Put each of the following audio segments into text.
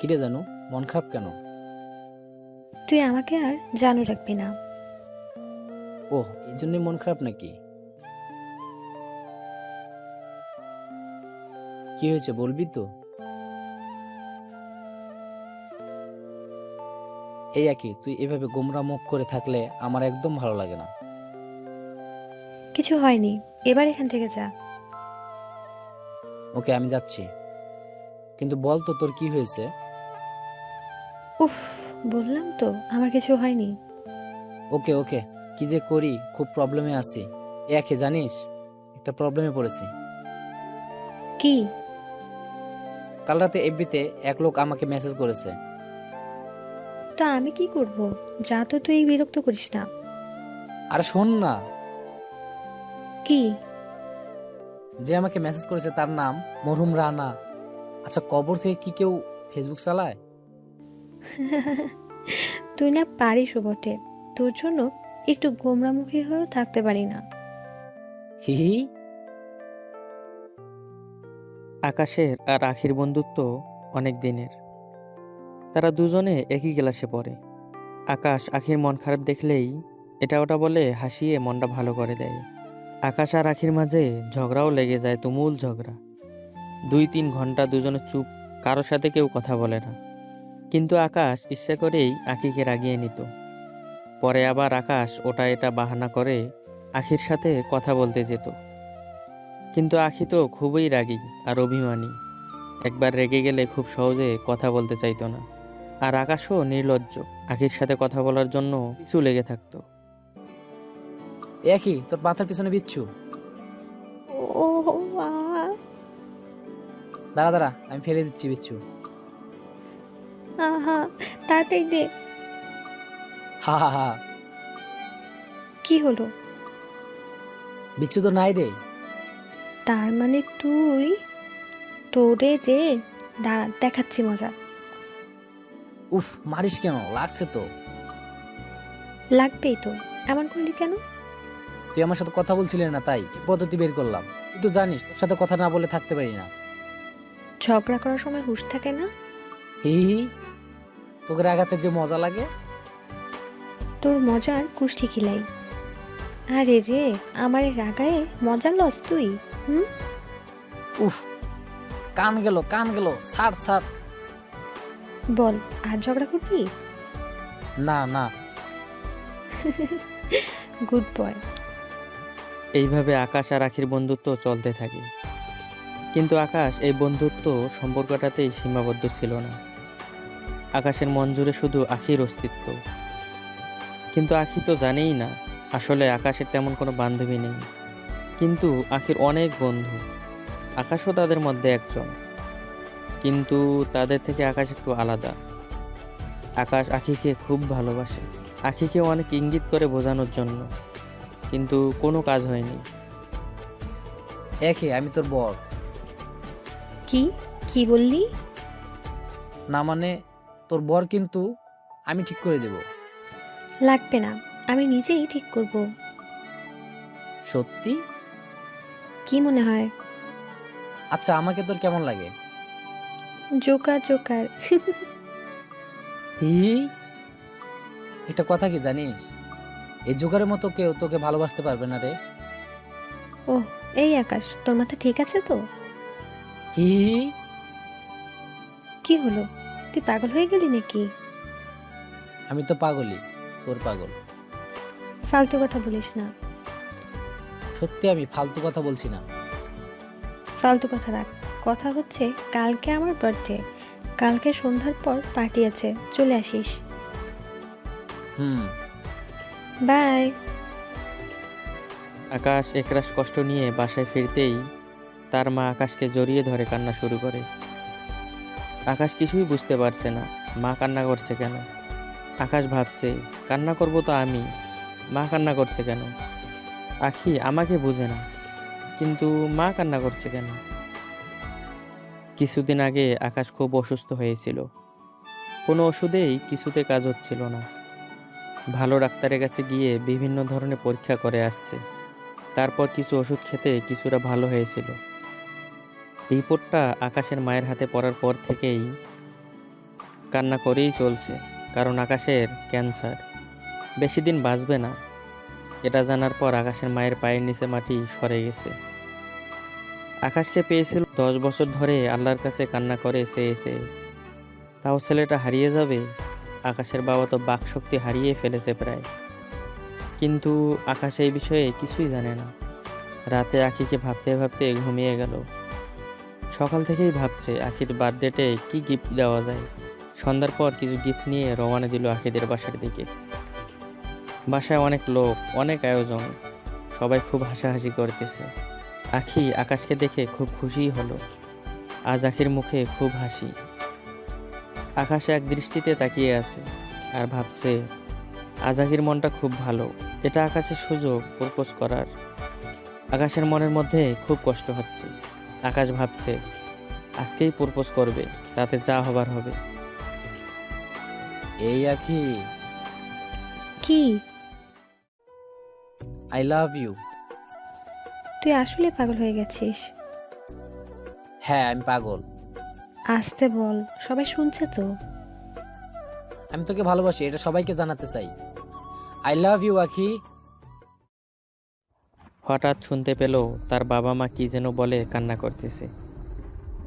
কিরে জানু মন খারাপ কেন? তুই আমাকে আর জানু রাখবি না। ও এই জন্যই মন খারাপ নাকি? কি হয়েছে বলবি তো? এই একই তুই এভাবে গোমরা মুখ করে থাকলে আমার একদম ভালো লাগে না। কিছু হয়নি এবার এখান থেকে যা। ওকে আমি যাচ্ছি। কিন্তু বল তো তোর কি হয়েছে? উফ বললাম তো আমার কিছু হয়নি। ওকে ওকে কি যে করি খুব প্রবলেমে আছি। একে জানিস? একটা প্রবলেমে পড়েছি। কি? কাল রাতে এফবিতে এক লোক আমাকে মেসেজ করেছে। তা আমি কি করব? যা তো তুই বিরক্ত করিস না। আর শোন না। কি? যে আমাকে মেসেজ করেছে তার নাম মরহুম রানা। আচ্ছা কবর থেকে কি কেউ ফেসবুক চালায়? তুই না পারিস বটে। তোর জন্য একটু গোমরামুখী হয়েও থাকতে পারি না। হি আকাশের আর আখির বন্ধুত্ব অনেক দিনের। তারা দুজনে একই ক্লাসে পড়ে। আকাশ আখির মন খারাপ দেখলেই এটা ওটা বলে হাসিয়ে মনটা ভালো করে দেয়। আকাশ আর আখির মাঝে ঝগড়াও লেগে যায় তুমুল ঝগড়া। দুই তিন ঘণ্টা দুজনে চুপ কারোর সাথে কেউ কথা বলে না। কিন্তু আকাশ ইচ্ছে করেই আখিকে রাগিয়ে নিত। পরে আবার আকাশ ওটা এটা বাহানা করে আখির সাথে কথা বলতে যেত। কিন্তু আখি তো খুবই রাগী আর অভিমানী। একবার রেগে গেলে খুব সহজে কথা বলতে চাইতো না। আর আকাশও নির্লজ্জ আখির সাথে কথা বলার জন্য পিছু লেগে থাকতো। একই তোর মাথার পিছনে বিচ্ছু? ও দাঁড়া দাঁড়া আমি ফেলে দিচ্ছি বিচ্ছু। আহা তাড়াতাড়ি দে। হা হা হা। কি হলো? বিচ্ছু তো নাই রে। তার মানে তুই তোরে রে দাঁড়া দেখাচ্ছি মজা। উফ মারিস কেন? লাগছে তো। লাগবেই তো। এমন করলি কেন? তুই আমার সাথে কথা বলছিলি না তাই এই পদ্ধতি বের করলাম। তুই তো জানিস তোর সাথে কথা না বলে থাকতে পারি না। ঝগড়া করার সময় হুঁশ থাকে না? হি হি। তোকে রাগাতে যে মজা লাগে? তোর মজার কুষ্টি খিলাই আরে রে আমার রাগায়ে মজা লস তুই হুম? উফ কান গেল কান গেল ছাড় ছাড়। বল আর ঝগড়া করবি? না না। Good boy. এইভাবে আকাশ আর আখির বন্ধুত্ব চলতে থাকে। কিন্তু আকাশ এই বন্ধুত্ব সম্পর্কটাতেই সীমাবদ্ধ ছিল না। আকাশের মন জুড়ে শুধু আখির অস্তিত্ব। কিন্তু আখি তো জানেই না আসলে আকাশের তেমন কোনো বান্ধবী নেই। কিন্তু আখির অনেক বন্ধু আকাশও তাদের মধ্যে একজন। কিন্তু তাদের থেকে আকাশ একটু আলাদা। আকাশ আখিকে খুব ভালোবাসে আখিকে অনেক ইঙ্গিত করে বোঝানোর জন্য। কিন্তু কোনো কাজ হয়নি। একে আমি তোর বর। কি? কি বললি? না মানে তোর বর কিন্তু আমি ঠিক করে দেব। লাগবে না আমি নিজেই ঠিক করব। সত্যি? কি মনে হয়? আচ্ছা আমাকে তোর কেমন লাগে? Joker joker. হি? এটা কথা কি জানিস? এই জোকারের মতো কেউ তোকে ভালোবাসতে পারবে না রে। ও এই আকাশ তোর মাথা ঠিক আছে তো? হি। কি হলো? তুই পাগল হয়ে গেলি নাকি? আমি তো পাগলই তোর পাগল। ফালতু কথা বলিস না। সত্যি আমি ফালতু কথা বলছি না। ফালতু কথা রাখ। কথা হচ্ছে কালকে আমার বার্থডে কালকে সন্ধ্যার পর পার্টি আছে চলে আসিস। হুম। বাই আকাশ একরাশ কষ্ট নিয়ে বাসায় ফিরতেই তার মা আকাশকে জড়িয়ে ধরে কান্না শুরু করে। আকাশ কিছুই বুঝতে পারছে না। মা কান্না করছে কেন? আকাশ ভাবছে, কান্না করব তো আমি। মা কান্না করছে কেন? আখি আমাকে বুঝে না, কিন্তু মা কান্না করছে কেন? কিছুদিন আগে আকাশ খুব অসুস্থ হয়েছিল। কোনো ওষুধেই কিছুতে কাজ হচ্ছিল না। ভালো ডাক্তারের কাছে গিয়ে বিভিন্ন ধরনের পরীক্ষা করে আসছে। তারপর কিছু ওষুধ খেতে কিছুটা ভালো হয়েছিল। রিপোর্টটা আকাশের মায়ের হাতে পড়ার পর থেকেই কান্না করেই চলছে, কারণ আকাশের ক্যান্সার। বেশি দিন বাঁচবে না। এটা জানার পর আকাশের মায়ের পায়ের নিচে মাটি সরে গেছে। আকাশকে পেয়েছিল দশ বছর ধরে আল্লাহর কাছে কান্না করে চেয়েছে তাও ছেলেটা হারিয়ে যাবে? আকাশের বাবা তো বাকশক্তি হারিয়ে ফেলেছে প্রায়। কিন্তু আকাশ এই বিষয়ে কিছুই জানে না। রাতে আখিকে ভাবতে ভাবতে ঘুমিয়ে গেল। সকাল থেকেই ভাবছে আখির বার্থডেতে কি গিফট দেওয়া যায়। সন্ধ্যার পর কিছু গিফট নিয়ে রওনা দিল আখিদের বাসার দিকে। বাসায় অনেক লোক, অনেক আয়োজন। সবাই খুব হাসাহাসি করতেছে। আখি আকাশকে দেখে খুব খুশি হলো। আজ আখির মুখে খুব হাসি। আকাশ এক দৃষ্টিতে তাকিয়ে আছে আর ভাবছে, আজ আখির মনটা খুব ভালো। এটা আকাশের সুযোগ প্রপোজ করার। আকাশের মনের মধ্যে খুব কষ্ট হচ্ছে। আকাশ ভাবছে আজকেই প্রপোজ করবে তাতে যা হবার হবে। এই আখি। কি? আই লাভ ইউ তুই আসলে পাগল হয়ে গেছিস? হ্যাঁ আমি পাগল। আসতে বল সবাই শুনছে তো। আমি তোকে ভালোবাসি এটা সবাইকে জানাতে চাই। আই লাভ ইউ আখি। হঠাৎ শুনতে পেল তার বাবা মা কি যেন বলে কান্না করতেছে।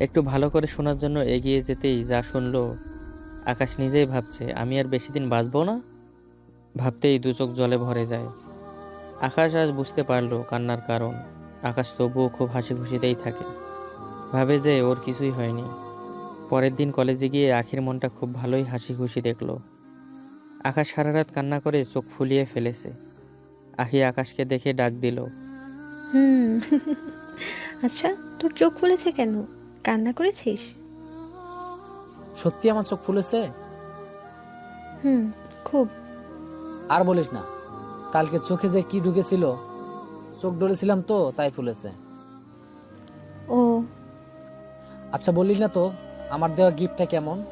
একটু ভালো করে শোনার জন্য এগিয়ে যেতেই যা শুনল, আকাশ নিজেই ভাবছে, আমি আর বেশি দিন বাঁচবো না? ভাবতেই দু চোখ জলে ভরে যায়। আকাশ আজ বুঝতে পারল কান্নার কারণ। আকাশ তবুও খুব হাসি খুশিতেই থাকে। ভাবে যে ওর কিছুই হয়নি। পরের দিন কলেজে গিয়ে আখির মনটা খুব ভালোই হাসি খুশি দেখল। আকাশ সারা রাত কান্না করে চোখ ফুলিয়ে ফেলেছে। আখি আকাশকে দেখে ডাক দিল হুম। আচ্ছা তোর চোখ ফুলেছে কেন? কান্না করেছিস? সত্যি আমার চোখ ফুলেছে? হুম খুব। আর বলিস না কালকে চোখে যে কি ঢুকেছিল চোখ ডলেছিলাম তো তাই ফুলেছে। ও। আচ্ছা বলিস না তো আমার দেওয়া গিফটটা কেমন?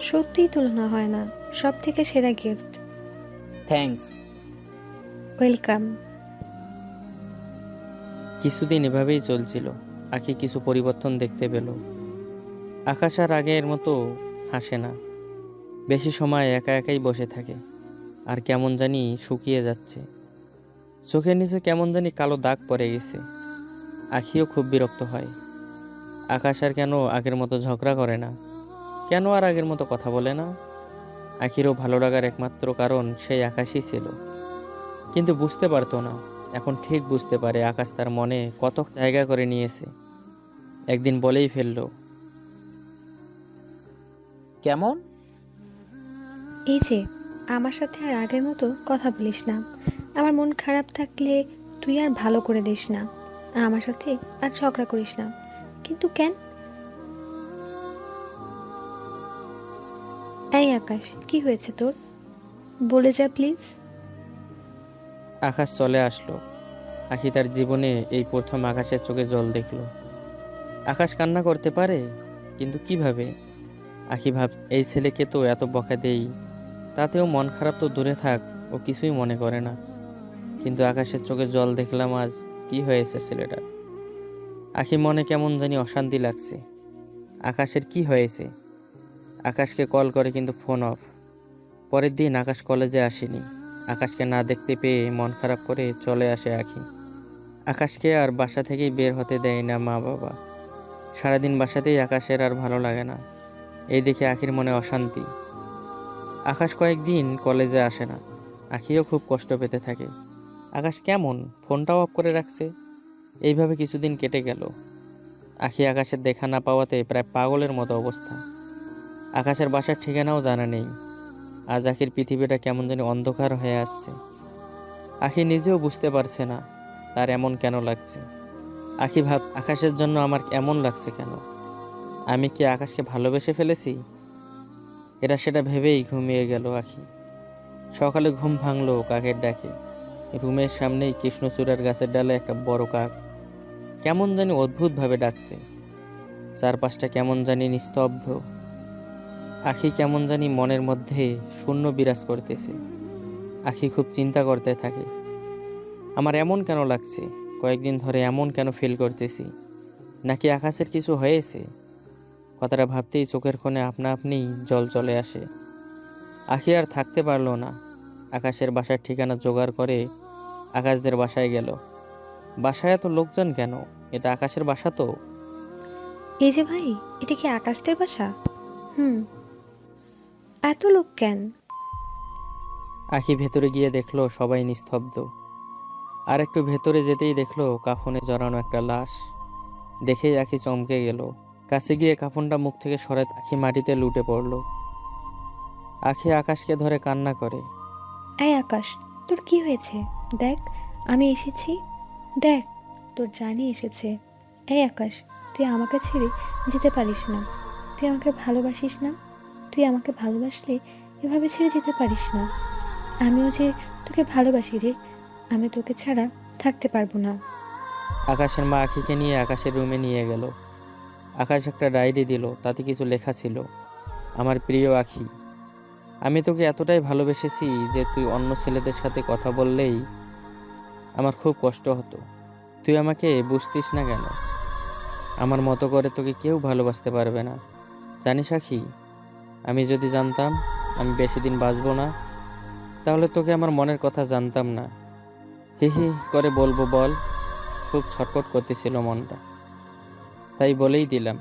সত্যিই তুলনা হয় না সব থেকে সেরা গিফট থ্যাঙ্কস ওয়েলকাম কিছুদিন এভাবেই চলছিল। আখি কিছু পরিবর্তন দেখতে পেল। আকাশ আর আগের মতো হাসে না। বেশি সময় একা একাই বসে থাকে। আর কেমন জানি শুকিয়ে যাচ্ছে। চোখের নিচে কেমন জানি কালো দাগ পড়ে গেছে। আখিও খুব বিরক্ত হয়। আকাশ আর কেন আগের মতো ঝগড়া করে না? কেন আর আগের মতো কথা বলে না? আখিরও ভালো লাগার একমাত্র কারণ সেই আকাশই ছিল। কিন্তু বুঝতে পারতো না। এখন ঠিক বুঝতে পারে আকাশ তার মনে কত জায়গা করে নিয়েছে। একদিন বলেই ফেলল কেমন? এই যে আমার সাথে আর আগের মতো কথা বলিস না। আমার মন খারাপ থাকলে তুই আর ভালো করে দিস না। আমার সাথে আর ঝগড়া করিস না। কিন্তু কেন? এই আকাশ কি হয়েছে তোর? বলে যা প্লিজ। আকাশ চলে আসলো। আখি তার জীবনে এই প্রথম আকাশের চোখে জল দেখল। আকাশ কান্না করতে পারে, কিন্তু কীভাবে? আখি ভাব, এই ছেলেকে তো এত বকা দেই, তাতেও মন খারাপ তো দূরে থাক, ও কিছুই মনে করে না। কিন্তু আকাশের চোখে জল দেখলাম আজ কি হয়েছে ছেলেটার আখি মনে কেমন জানি অশান্তি লাগছে। আকাশের কি হয়েছে? আকাশকে কল করে কিন্তু ফোন অফ। পরের দিন আকাশ কলেজে আসেনি। আকাশকে না দেখতে পেয়ে মন খারাপ করে চলে আসে আখি। আকাশকে আর বাসা থেকেই বের হতে দেয় না মা বাবা। সারাদিন বাসাতেই আকাশের আর ভালো লাগে না। এই দেখে আখির মনে অশান্তি। আকাশ কয়েকদিন কলেজে আসে না। আখিও খুব কষ্ট পেতে থাকে। আকাশ কেমন? ফোনটাও অফ করে রাখছে। এইভাবে কিছুদিন কেটে গেল। আখি আকাশের দেখা না পাওয়াতে প্রায় পাগলের মতো অবস্থা। আকাশের বাসার ঠিকানাও জানা নেই। আজ আখির পৃথিবীটা কেমন যেন অন্ধকার হয়ে আসছে। আখি নিজেও বুঝতে পারছে না তার এমন কেন লাগছে। আখি ভাব, আকাশের জন্য আমার এমন লাগছে কেন? আমি কি আকাশকে ভালোবেসে ফেলেছি? এটা সেটা ভেবেই ঘুমিয়ে গেল আখি। সকালে ঘুম ভাঙলো কাকের ডাকে। রুমের সামনেই কৃষ্ণচূড়ার গাছের ডালে একটা বড় কাক। কেমন জানি অদ্ভুতভাবে ডাকছে। চারপাশটা কেমন জানি নিস্তব্ধ। আখি কেমন জানি মনের মধ্যে শূন্য বিরাজ করতেছে। আখি খুব চিন্তা করতে থাকে। আমার এমন কেন লাগছে? কয়েকদিন ধরে এমন কেন ফিল করতেছি? নাকি আকাশের কিছু হয়েছে? কথাটা ভাবতেই চোখের কোণে আপনা আপনি জল চলে আসে। আখি আর থাকতে পারল না। আকাশের বাসার ঠিকানা জোগাড় করে আকাশদের বাসায় গেল। বাসায় এত লোকজন কেন? এটা আকাশের বাসা তো? এই যে ভাই, এটা কি আকাশদের বাসা? হুম। এত লোক কেন? আখি ভেতরে গিয়ে দেখল সবাই নিস্তব্ধ। আর একটু ভেতরে যেতেই দেখল কাফনে জড়ানো একটা লাশ। দেখেই আখি চমকে গেল। কাছে গিয়ে কাফনটা মুখ থেকে সরে আখি মাটিতে লুটে পড়ল। আখি আকাশকে ধরে কান্না করে। এই আকাশ তোর কি হয়েছে? দেখ আমি এসেছি। দেখ তোর জানি এসেছে। এই আকাশ তুই আমাকে ছেড়ে যেতে পারিস না। তুই আমাকে ভালোবাসিস না? তুই আমাকে ভালোবাসলে এভাবে ছেড়ে যেতে পারিস না। আমিও যে তোকে ভালোবাসি রে, আমি তোকে ছাড়া থাকতে পারব না। আকাশের মা আখিকে নিয়ে আকাশের রুমে নিয়ে গেল। আকাশ একটা ডায়েরি দিল, তাতে কিছু লেখা ছিল। আমার প্রিয় আখি, আমি তোকে এতটাই ভালোবেসেছি যে তুই অন্য ছেলেদের সাথে কথা বললেই আমার খুব কষ্ট হতো। তুই আমাকে বুঝতিস না কেন? আমার মতো করে তোকে কেউ ভালোবাসতে পারবে না। জানিস আখি আমি যদি জানতাম, আমি বেশি দিন বাঁচবো না, তাহলে তোকে আমার মনের কথা জানতাম না। হি হি করে বলব, বল, খুব ছটফট করতেছিল মনটা। তাই বলেই দিলাম।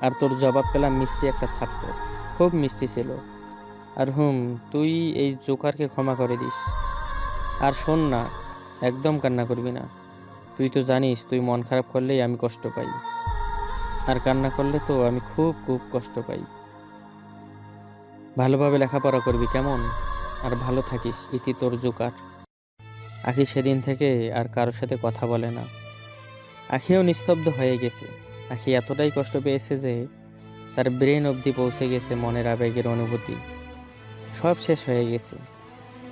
আর তোর জবাব পেলাম মিষ্টি একটা থাপ্পড়। খুব মিষ্টি ছিল। আর হুম, তুই এই জোকারকে ক্ষমা করে দিস। আর শোন না, একদম কান্না করবি না। তুই তো জানিস, তুই মন খারাপ করলেই আমি কষ্ট পাই। আর কান্না করলে তো আমি খুব খুব কষ্ট পাই। ভালোভাবে লেখাপড়া করবি কেমন? আর ভালো থাকিস, ইতি তোর জোকার। আখি সেদিন থেকে আর কারোর সাথে কথা বলে না। আখিও নিস্তব্ধ হয়ে গেছে। আখি এতটাই কষ্ট পেয়েছে যে তার ব্রেন অবধি পৌঁছে গেছে মনের আবেগের অনুভূতি। সব শেষ হয়ে গেছে।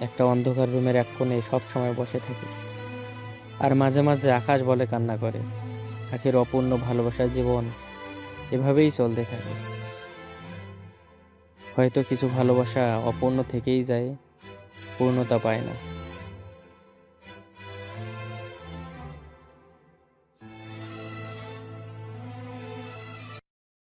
একটা অন্ধকার রুমের এক কোণে সব সময় বসে থাকে। আর মাঝে মাঝে আকাশ বলে কান্না করে। আখির অপূর্ণ ভালোবাসার জীবন এভাবেই চলতে থাকে। হয়তো কিছু ভালোবাসা অপূর্ণ থেকেই যায় পূর্ণতা পায় না।